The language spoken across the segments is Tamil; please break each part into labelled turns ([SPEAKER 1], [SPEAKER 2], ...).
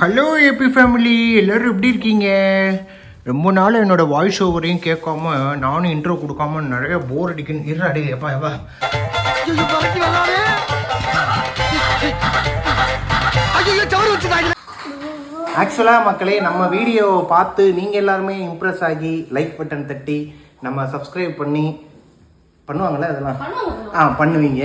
[SPEAKER 1] ஹலோ ஏபி ஃபேமிலி எல்லாரும் எப்படி இருக்கீங்க? ரொம்ப நாள் என்னோட வாய்ஸ் ஓவரையும் கேட்காம நானும் இன்ட்ரோ கொடுக்காம நிறைய போர் அடிக்குன்னு இருடா எப்பா எப்பா ஆக்சுவலாக மக்களே நம்ம வீடியோவை பார்த்து நீங்கள் எல்லாருமே இம்ப்ரெஸ் ஆகி லைக் பட்டன் தட்டி நம்ம சப்ஸ்கிரைப் பண்ணி பண்ணுவாங்கள்ல அதெல்லாம்? ஆ பண்ணுவீங்க.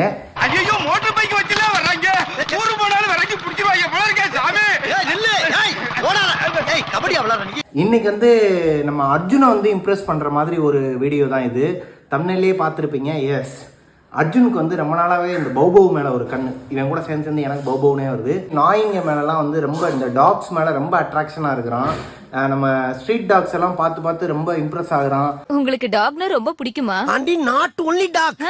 [SPEAKER 1] இன்னைக்கு வந்து நம்ம அர்ஜுனை வந்து இம்ப்ரெஸ் பண்ணுற மாதிரி ஒரு வீடியோ தான் இது தமிழ்லேயே பார்த்துருப்பீங்க எஸ் அர்ஜுனுக்கு வந்து ரொம்ப நாளாகவே இந்த பௌபவ் மேலே ஒரு கண் இவன் கூட சேர்ந்து சேர்ந்து எனக்கு பௌபவ்னே வருது நாயிங்க மேலெலாம் வந்து ரொம்ப இந்த டாக்ஸ் மேலே ரொம்ப அட்ராக்ஷனாக இருக்கிறான் நம்ம ஸ்ட்ரீட் டாக்ஸ் எல்லாம் பார்த்து பார்த்து ரொம்ப இம்ப்ரெஸ் ஆகுறான்
[SPEAKER 2] உங்களுக்கு டாக்னா ரொம்ப பிடிக்குமா
[SPEAKER 3] and not only dog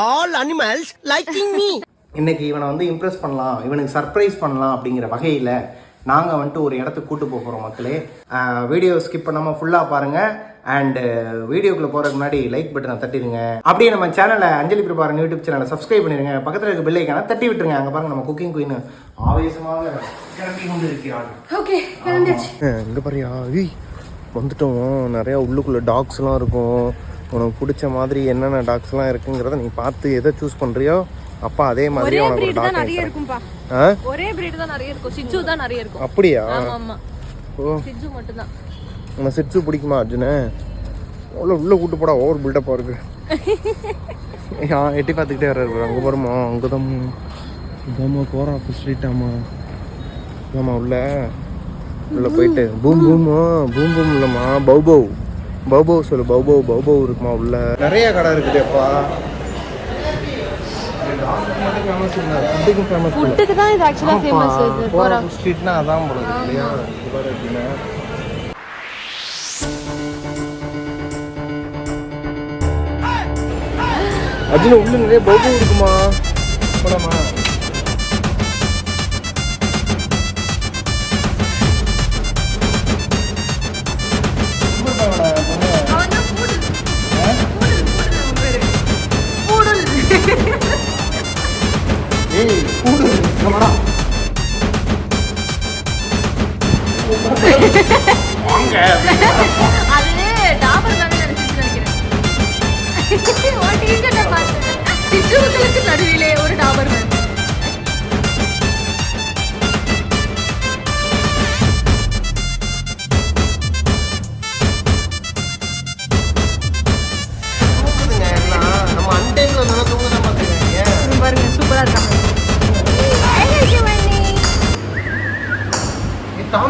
[SPEAKER 3] all animals liking me
[SPEAKER 1] இன்னைக்கு இவனை வந்து இம்ப்ரெஸ் பண்ணலாம் இவனுக்கு சர்ப்ரைஸ் பண்ணலாம் அப்படிங்கிற வகையில் நாங்கள் வந்துட்டு ஒரு இடத்துக்கு கூட்டு போக போகிறோம் மக்களே. வீடியோ ஸ்கிப் பண்ணாமல் ஃபுல்லாக பாருங்கள் அண்டு வீடியோக்குள்ளே போகிறதுக்கு முன்னாடி லைக் பட்டனை தட்டிடுங்க. அப்படியே நம்ம சேனலை அஞ்சலி பிரபாரன் யூடியூப் சேனலை சப்ஸ்கிரைப் பண்ணிடுங்க. பக்கத்தில் இருக்க பில்லைக்கான தட்டி விட்டுருங்க. அங்கே பாருங்க நம்ம குக்கிங் குயின் ஆவேசமாக கிளம்பி கொண்டு இருக்கிறான்
[SPEAKER 2] ஓகே
[SPEAKER 1] இங்கே பாரியா வந்துட்டோம். நிறையா உள்ளுக்குள்ளே டாக்ஸ்லாம் இருக்கும். உனக்கு பிடிச்ச மாதிரி என்னென்ன டாக்ஸ்லாம் இருக்குங்கிறத நீ பார்த்து எதை சூஸ் பண்ணுறியோ அப்பா அதே மாதிரி
[SPEAKER 2] ஒரே
[SPEAKER 1] உனக்கு ஒரு
[SPEAKER 2] பிரீட் தான்
[SPEAKER 1] டாக்
[SPEAKER 2] நிறைய இருக்கும்பா. ஒரே பிரீட் தான் நிறைய இருக்கும். சிச்சு தான் நிறைய இருக்கும்.
[SPEAKER 1] அப்படியா?
[SPEAKER 2] ஆமா ஆமா
[SPEAKER 1] ஓ.
[SPEAKER 2] சிச்சு மட்டும் தான்
[SPEAKER 1] உனக்கு சிட்சு பிடிக்குமா அர்ஜுனு? அவ்வளோ உள்ளே கூட்டு போடா ஓவர் பில்டப்பாக இருக்கு ஆ எட்டி பார்த்துக்கிட்டே வர்றாரு அங்கே போகிறோமா அங்கே தான் இதாம்மா போகிறா ஸ்ட்ரீட்டாம்மா ஆமாம். உள்ள. உள்ள போயிட்டு. பூம் பூமா பூம் பூம் இல்லைம்மா பௌபவ் பௌபவ் சொல்லு. பௌபவ் பௌபவ் இருக்குமா உள்ள? நிறைய கடை இருக்குதேப்பா ஃபுட்டுக்கும் ஃபேமஸ்
[SPEAKER 2] ஃபுட்டுக்கு தான் இது ஆக்சுவலா ஃபேமஸ் இது.
[SPEAKER 1] ஸ்ட்ரீட்னா அதான் போல இல்லையா? இது பாரு உள்ள நிறைய பௌபம் இருக்குமா? போலாமா?
[SPEAKER 2] அது டாபர் தானே நினைச்சிட்டு நினைக்கிறேன். சிச்சுக்களுக்கு நடுவிலே ஒரு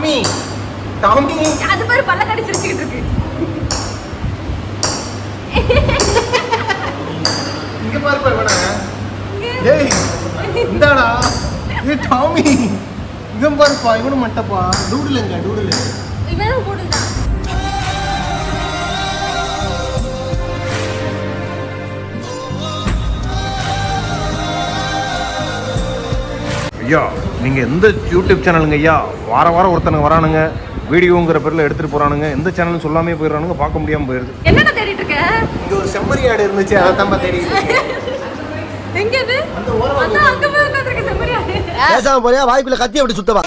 [SPEAKER 1] டாமி டாமி
[SPEAKER 2] அது பாரு பல்ல கடிச்சிருச்சுக்கிட்டு இருக்கு.
[SPEAKER 1] இங்க பாருப்பா இவன. ஏய் இந்தாடா. ஏய் டாமி இவன் பாருப்பா இவனு மட்டப்பா. டூடுலங்க டூடுல.
[SPEAKER 2] இவனும் பூடல்
[SPEAKER 1] ஐயா நீங்க எந்த யூடியூப் சேனலுங்க ஐயா? வார வாரம் ஒருத்தனுங்க வரானுங்க வீடியோங்கிற பேர்ல எடுத்துட்டு போறானுங்க எந்த சேனல்னு சொல்லாமே போயிடுறானுங்க பார்க்க முடியாம போயிருது.
[SPEAKER 2] என்னடா தேடிட்டு இருக்க?
[SPEAKER 1] இங்க ஒரு செம்மறி ஆடு இருந்துச்சு அதை தான் தேடி
[SPEAKER 2] எங்க அங்க போய் உட்கார்ந்திருக்க செம்மறியா
[SPEAKER 3] பேசாம போறியா? வாய்க்குள்ள கத்தி அப்படி சுத்தவா?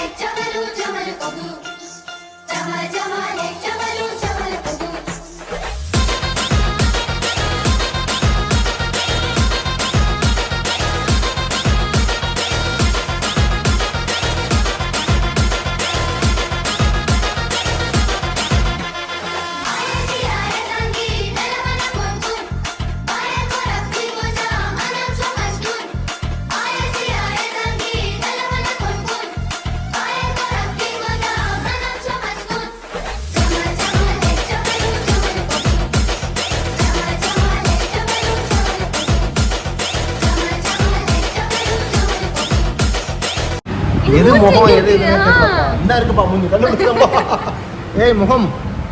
[SPEAKER 1] எது முகம் எது. இந்தா இருக்குப்பா மூஞ்சி கண்டுபிடிச்சப்பா ஏய் முகம்.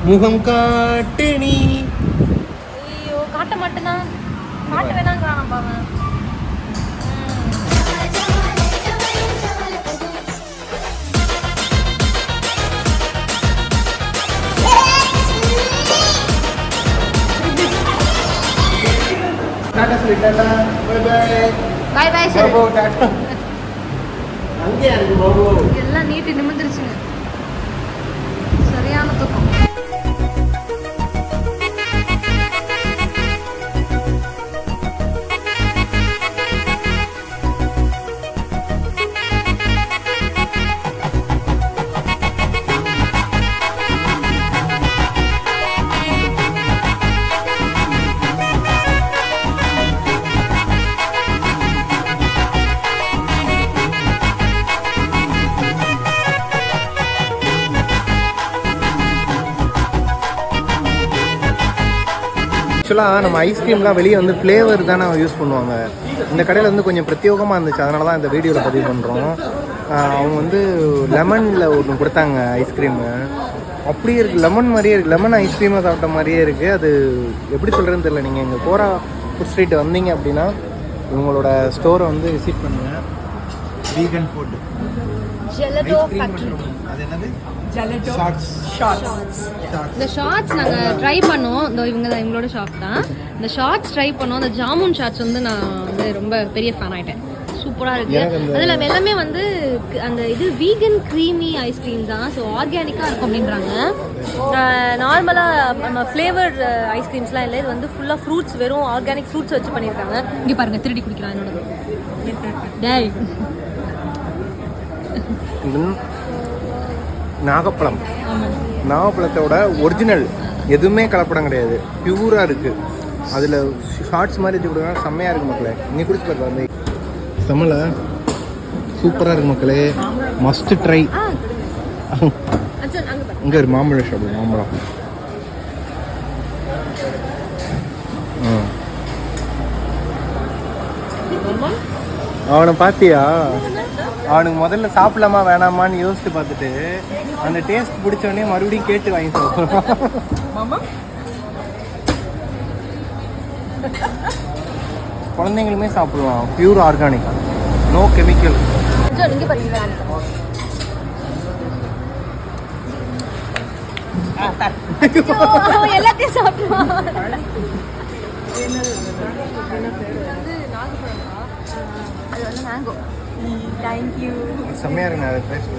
[SPEAKER 1] முகம் காட்டு நீ.
[SPEAKER 2] ஐயோ காட்ட மாட்டேனா காட்ட வேணாங்கிறான் நம்ம அவன்
[SPEAKER 4] Jamal jamale jamalu jamalu kudu.
[SPEAKER 2] எல்லாம் நீட்டு நிமிந்துருச்சுங்க
[SPEAKER 1] ஆக்சுவலாக நம்ம ஐஸ்கிரீம்லாம் வெளியே வந்து ஃப்ளேவர் தானே யூஸ் பண்ணுவாங்க. இந்த கடையில் வந்து கொஞ்சம் பிரத்யேகமாக இருந்துச்சு. அதனால தான் இந்த வீடியோவில் பதிவு பண்ணுறோம் அவங்க வந்து லெமனில் ஒன்று கொடுத்தாங்க ஐஸ்கிரீமு அப்படியே இருக்குது லெமன் மாதிரியே இருக்குது லெமன் ஐஸ்கிரீமை சாப்பிட்ட மாதிரியே இருக்குது அது எப்படி சொல்கிறதுன்னு தெரியல. நீங்கள் இங்கே கோரா ஃபுட் ஸ்ட்ரீட் வந்தீங்க அப்படின்னா இவங்களோட ஸ்டோரை வந்து விசிட் பண்ணுங்கள் வீகன் ஃபுட்
[SPEAKER 2] ஜெலட்டோ ஃபேக்டரி
[SPEAKER 1] அது என்னது?
[SPEAKER 5] ஜெலட்டோ
[SPEAKER 1] ஷார்ட்ஸ்
[SPEAKER 5] ஷார்ட்ஸ்
[SPEAKER 2] இந்த ஷார்ட்ஸ் நாங்கள் ட்ரை பண்ணோம். இந்த இவங்க தான் இவங்களோட ஷாப் தான். இந்த ஷார்ட்ஸ் ட்ரை பண்ணோம். அந்த ஜாமுன் ஷார்ட்ஸ் வந்து நான் வந்து ரொம்ப பெரிய ஃபேன் ஆயிட்டேன். சூப்பராக இருக்கு.
[SPEAKER 1] எனக்கு அந்த-
[SPEAKER 2] அதில் எல்லாமே வந்து அந்த இது வீகன் க்ரீமி ஐஸ்கிரீம் தான். ஸோ ஆர்கானிக்காக இருக்கும் அப்படின்றாங்க. நார்மலாக நம்ம ஃப்ளேவர் ஐஸ்கிரீம்ஸ்லாம் இல்லை. இது வந்து ஃபுல்லாக ஃப்ரூட்ஸ் வெறும் ஆர்கானிக் ஃப்ரூட்ஸ் வச்சு பண்ணியிருக்காங்க. இங்கே பாருங்க திருடி குடிக்கிறான் என்னோட டேய்.
[SPEAKER 1] நாகப்பழம். நாகப்பழத்தோட ஒரிஜினல் எதுவுமே கலப்படம் கிடையாது. பியூராக இருக்குது அதில் ஷார்ட்ஸ் மாதிரி வச்சு கொடுங்க செம்மையாக இருக்குது மக்களே. நீ குடிச்சு வந்து செம்மல சூப்பராக இருக்கு மக்களே. மஸ்ட் ட்ரை இங்கே ஒரு மாம்பழம் ஷாப் மாம்பழம். அவனை பார்த்தியா அவனுக்கு முதல்ல சாப்பிடலாமா வேணாமான்னு யோசிச்சு பார்த்துட்டு அந்த டேஸ்ட் பிடிச்ச உடனே மறுபடியும் கேட்டு வாங்கி சாப்பிடுவான்
[SPEAKER 5] மாமா?
[SPEAKER 1] குழந்தைங்களுமே சாப்பிடுவான் பியூர் ஆர்கானிக் நோ கெமிக்கல்
[SPEAKER 2] எல்லாத்தையும் சாப்பிடுவான். அது வந்து மேங்கோ தேங்க்யூ
[SPEAKER 1] செம்மையாக இருக்குங்க அதை டேஸ்ட்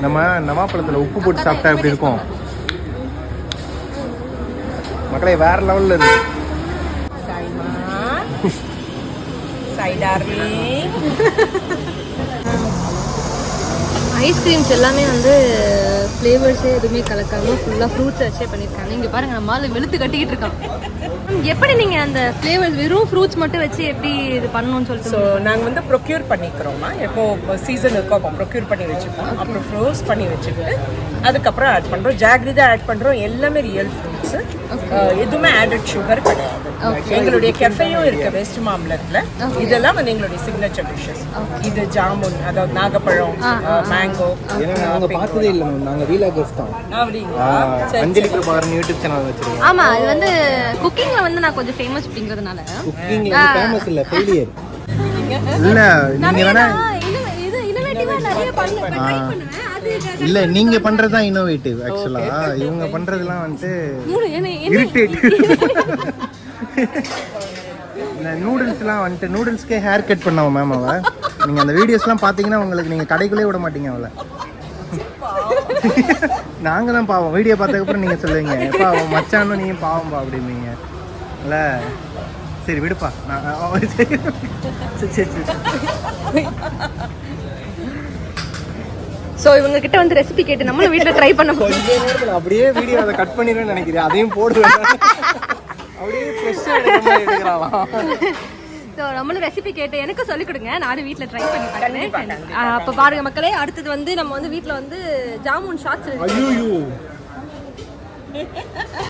[SPEAKER 1] நம்ம நவாப்பழத்தில் உப்பு போட்டு சாப்பிட்டா எப்படி இருக்கும்? மக்களே வேற லெவலில் இருக்கு.
[SPEAKER 5] சாய்மா சாய் டார்லிங்
[SPEAKER 2] ஐஸ்கிரீம்ஸ் எல்லாமே வந்து ஃப்ளேவர்ஸே எதுவுமே கலக்காம ஃபுல்லாக ஃப்ரூட்ஸ் வச்சே பண்ணியிருக்காங்க. இங்கே பாருங்க நம்ம ஆளு வெளுத்து கட்டிக்கிட்டு இருக்கான். எப்படி நீங்கள் அந்த ஃப்ளேவர்ஸ் வெறும் ஃப்ரூட்ஸ் மட்டும் வச்சு எப்படி இது பண்ணணும்னு சொல்லிட்டு
[SPEAKER 5] ஸோ நாங்கள் வந்து ப்ரொக்யூர் பண்ணிக்கிறோமா எப்போ சீசன் இருக்கோ அப்போ ப்ரொக்யூர் பண்ணி வச்சுப்போம். அப்புறம் ஃப்ரோஸ் பண்ணி வச்சுட்டு அதுக்கப்புறம் ஆட் பண்ணுறோம் ஜாகிரதா ஆட் பண்ணுறோம் எல்லாமே ரியல் ஃப்ரூட்ஸு எதுவுமே ஆடட் சுகர் கிடையாது. எங்களுடைய கெஃபேயும் இருக்கு வெஸ்ட் மாம்பலத்தில் இதெல்லாம் வந்து எங்களுடைய சிக்னேச்சர் டிஷ்ஷஸ் இது ஜாமுன் அதாவது நாகப்பழம் மேங்கோ
[SPEAKER 1] நாங்கள் பார்த்ததே இல்லை மேம் நாங்கள் வீலாகர்ஸ் தான்.
[SPEAKER 5] அப்படிங்களா? சரி
[SPEAKER 1] அஞ்சலி பிரபாகரன் யூடியூப் சேனல் வச்சிருக்கோம்.
[SPEAKER 2] ஆமாம் அது வந்து குக்கிங்கில் வந்து நான் கொஞ்சம் ஃபேமஸ் அப்படிங்கிறதுனால.
[SPEAKER 1] குக்கிங் ஃபேமஸ் இல்லை ஃபெயிலியர் இல்லை நீங்கள் வேணா இல்லை நீங்கள் பண்ணுறது தான் இன்னோவேட்டிவ் ஆக்சுவலாக இவங்க பண்ணுறதுலாம் வந்துட்டு இரிட்டேட் இந்த நூடுல்ஸ்லாம் வந்துட்டு நூடுல்ஸ்க்கே ஹேர் கட் பண்ணாம மேம் அவ. நீங்கள் அந்த வீடியோஸ்லாம் பார்த்தீங்கன்னா உங்களுக்கு நீங்கள் கடைக்குள்ளே விட மாட்டீங்க அவளை. நாங்கள் தான் பாவம். வீடியோ பார்த்ததுக்கப்புறம் நீங்கள் சொல்லுவீங்க அவன் மச்சானும் நீங்கள் பாவம்பா அப்படிம்பீங்க. இல்லை. சரி விடுப்பா. நான் சரி சரி.
[SPEAKER 2] ஸோ இவங்க கிட்ட வந்து ரெசிபி கேட்டு நம்மளும் வீட்டில் ட்ரை பண்ண போகிறோம்
[SPEAKER 1] அப்படியே வீடியோ அதை கட் பண்ணிடுவேன்னு நினைக்கிறேன். அதையும் போடுவேன் அப்படியே ஃப்ரெஷ்ஷாக
[SPEAKER 2] ஸோ நம்மளும் ரெசிபி கேட்டு எனக்கு சொல்லிக் கொடுங்க. நானும் வீட்டில் ட்ரை பண்ணி பார்க்குறேன். அப்போ பாருங்க மக்களே அடுத்தது வந்து நம்ம வந்து வீட்டில் வந்து ஜாமுன் ஷார்ட்ஸ்
[SPEAKER 1] ஐயோ